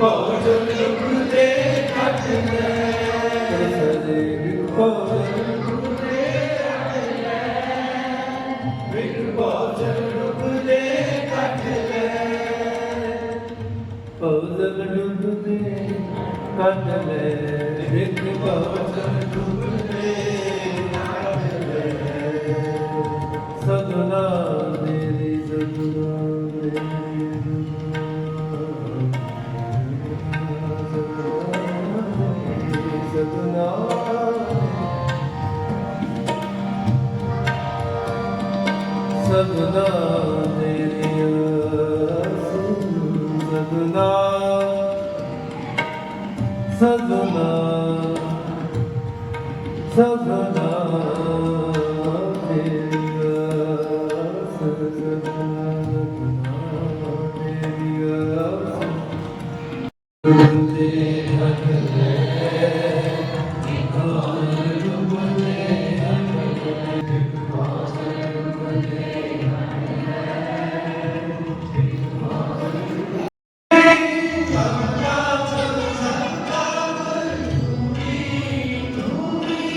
ਭਵਨ ਡੁੱਬਦੇ ਕੱਢ ਲੈ ਵਿਖ ਭਵਨ ਡੁੱਬਦੇ ਕੱਢ ਲੈ ਸਦਨਾ ਸਦਨਾ ਮੇਰੀ ਸਦਨਾ ਸਦਨਾ ਸਦਨਾ ਮੇਰੀ ਸਦਨਾ ਮੇਰੀ